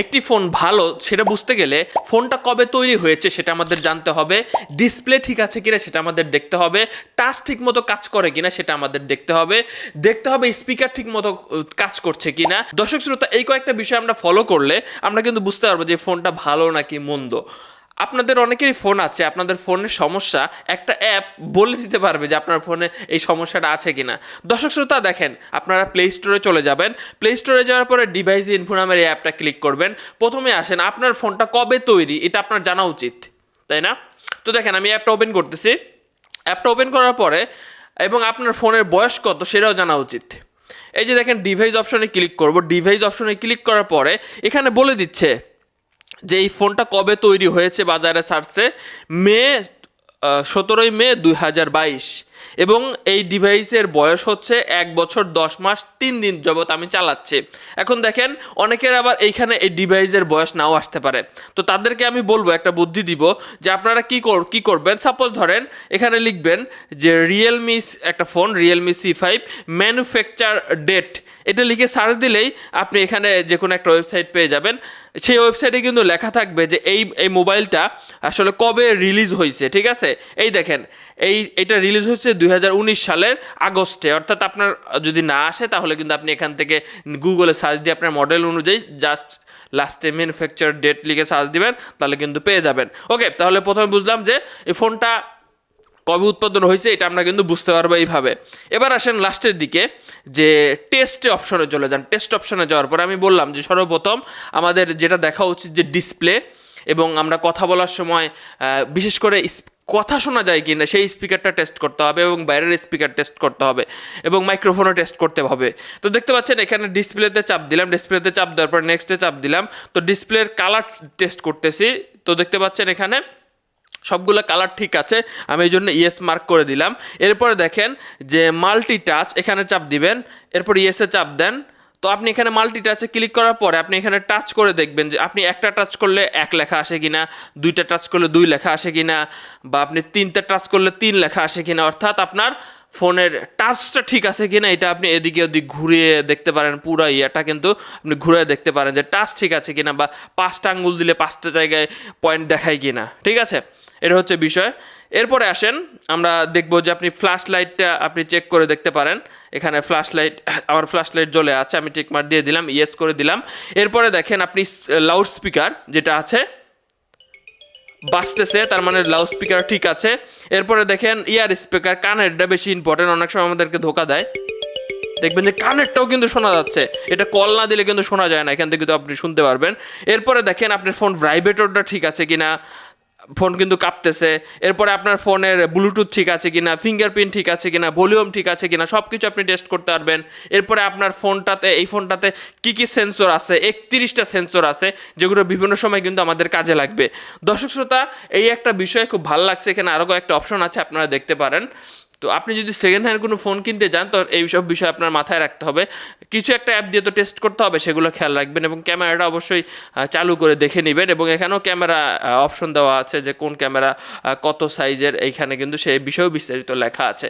একটি ফোন ভালো সেটা বুঝতে গেলে ফোনটা কবে তৈরি হয়েছে সেটা আমাদের জানতে হবে, ডিসপ্লে ঠিক আছে কিনা সেটা আমাদের দেখতে হবে, টাচ ঠিক মতো কাজ করে কিনা সেটা আমাদের দেখতে হবে দেখতে হবে স্পিকার ঠিক মতো কাজ করছে কিনা। দর্শক শ্রোতা, এই কয়েকটা বিষয় আমরা ফলো করলে আমরা কিন্তু বুঝতে পারব যে ফোনটা ভালো নাকি মন্দ। আপনাদের অনেকেরই ফোন আছে, আপনাদের ফোনের সমস্যা, একটা অ্যাপ বলে দিতে পারবে যে আপনার ফোনে এই সমস্যাটা আছে কিনা। দর্শক শ্রোতা দেখেন, আপনারা প্লে স্টোরে চলে যাবেন। প্লে স্টোরে যাওয়ার পরে ডিভাইস ইনফো নামের এই অ্যাপটা ক্লিক করবেন। প্রথমে আসেন, আপনার ফোনটা কবে তৈরি? এটা আপনার জানা উচিত, তাই না? তো দেখেন, আমি অ্যাপটা ওপেন করতেছি। অ্যাপটা ওপেন করার পরে, এবং আপনার ফোনের বয়স কত সেটাও জানা উচিত। এই যে দেখেন ডিভাইস অপশনে ক্লিক করব। ডিভাইস অপশনে ক্লিক করার পরে, এখানে বলে দিচ্ছে যে এই ফোনটা কবে তৈরি হয়েছে বাজারে ছাড়ছে মে সতেরোই মে দুই হাজার বাইশ। এবং এই ডিভাইসের বয়স হচ্ছে এক বছর দশ মাস তিন দিন যাবত আমি চালাচ্ছি। এখন দেখেন, অনেকের আবার এইখানে এই ডিভাইসের বয়স নাও আসতে পারে। তো তাদেরকে আমি বলব, একটা বুদ্ধি দিব যে আপনারা কি কর, কী করবেন? সাপোজ ধরেন, এখানে লিখবেন যে রিয়েলমি একটা phone Realme C five manufacture date এটা লিখে সার্চ দিলেই আপনি এখানে যে কোনো একটা ওয়েবসাইট পেয়ে যাবেন। সেই ওয়েবসাইটে কিন্তু লেখা থাকবে যে এই এই মোবাইলটা আসলে কবে রিলিজ হয়েছে ঠিক আছে? এই দেখেন, এই, এটা রিলিজ হয়েছে দু হাজার উনিশ সালের আগস্টে। অর্থাৎ আপনার যদি না আসে, তাহলে কিন্তু আপনি এখান থেকে গুগলে সার্চ দিয়ে আপনার মডেল অনুযায়ী জাস্ট লাস্টে ম্যানুফ্যাকচার ডেট লিখে সার্চ দিবেন, তাহলে কিন্তু পেয়ে যাবেন। ওকে তাহলে প্রথমে বুঝলাম যে এই ফোনটা কবে উৎপাদন হয়েছে এটা আমরা কিন্তু বুঝতে পারব এইভাবে। এবার আসেন লাস্টের দিকে, যে টেস্টে অপশনে চলে যান। টেস্ট অপশনে যাওয়ার পরে আমি বললাম যে সর্বপ্রথম আমাদের যেটা দেখা উচিত যে ডিসপ্লে এবং আমরা কথা বলার সময় বিশেষ করে কথা শোনা যায় কি না সেই স্পিকারটা টেস্ট করতে হবে এবং বাইরের স্পিকার টেস্ট করতে হবে এবং মাইক্রোফোনও টেস্ট করতে হবে। তো দেখতে পাচ্ছেন এখানে ডিসপ্লেতে চাপ দিলাম ডিসপ্লেতে চাপ দেওয়ার পর নেক্সটে চাপ দিলাম। তো ডিসপ্লের কালার টেস্ট করতেছি। তো দেখতে পাচ্ছেন এখানে সবগুলো কালার ঠিক আছে। আমি এই জন্য ইয়েস মার্ক করে দিলাম। এরপরে দেখেন যে মাল্টি টাচ এখানে চাপ দিবেন, এরপর ইয়েসে চাপ দেন। তো আপনি এখানে মাল্টি টাচে ক্লিক করার পরে আপনি এখানে টাচ করে দেখবেন যে আপনি একটা টাচ করলে এক লেখা আসে কিনা, দুইটা টাচ করলে দুই লেখা আসে কিনা, বা আপনি তিনটা টাচ করলে তিন লেখা আসে কিনা। অর্থাৎ আপনার ফোনের টাচটা ঠিক আছে কিনা, এটা আপনি এদিকে ওদিক ঘুরিয়ে দেখতে পারেন। পুরো ইয়েটা কিন্তু আপনি ঘুরে দেখতে পারেন যে টাচ ঠিক আছে কিনা, বা পাঁচটা আঙ্গুল দিলে পাঁচটা জায়গায় পয়েন্ট দেখায় কিনা। ঠিক আছে? এটা হচ্ছে বিষয়। এরপরে আসেন, আমরা দেখব যে আপনি ফ্ল্যাশ লাইটটা আপনি চেক করে দেখতে পারেন। এখানে ফ্ল্যাশ লাইট আমার ফ্ল্যাশ লাইট জ্বলে আছে, আমি টিকমার দিয়ে দিলাম ইয়েস করে দিলাম। এরপরে দেখেন আপনি লাউড স্পিকার যেটা আছে বাঁচতেছে তার মানে লাউড স্পিকার ঠিক আছে। এরপরে দেখেন ইয়ার স্পিকার কানেরটা বেশি ইম্পর্টেন্ট অনেক সময় আমাদেরকে ধোকা দেয়। দেখবেন যে কানেরটাও কিন্তু শোনা যাচ্ছে, এটা কল না দিলে কিন্তু শোনা যায় না, এখান থেকে কিন্তু আপনি শুনতে পারবেন। এরপরে দেখেন আপনার ফোন ভাইব্রেটরটা ঠিক আছে কিনা ফোন কিন্তু কাঁপতেছে। এরপরে আপনার ফোনের ব্লুটুথ ঠিক আছে কিনা, ফিঙ্গারপ্রিন্ট ঠিক আছে কিনা, ভলিউম ঠিক আছে কিনা সব কিছু আপনি টেস্ট করতে পারবেন। এরপরে আপনার ফোনটাতে, এই ফোনটাতে কি কি সেন্সর আছে? একত্রিশটা সেন্সর আছে, যেগুলো বিভিন্ন সময় কিন্তু আমাদের কাজে লাগবে। দর্শক শ্রোতা, এই একটা বিষয় খুব ভালো লাগছে। এখানে আরও কয়েকটা অপশন আছে, আপনারা দেখতে পারেন। তো আপনি যদি সেকেন্ড হ্যান্ড কোনো ফোন কিনতে যান, তো এই সব বিষয় আপনার মাথায় রাখতে হবে। কিছু একটা অ্যাপ দিয়ে তো টেস্ট করতে হবে, সেগুলো খেয়াল রাখবেন এবং ক্যামেরাটা অবশ্যই চালু করে দেখে নেবেন এবং এখানেও ক্যামেরা অপশন দেওয়া আছে যে কোন ক্যামেরা কত সাইজের এইখানে কিন্তু সেই বিষয়েও বিস্তারিত লেখা আছে।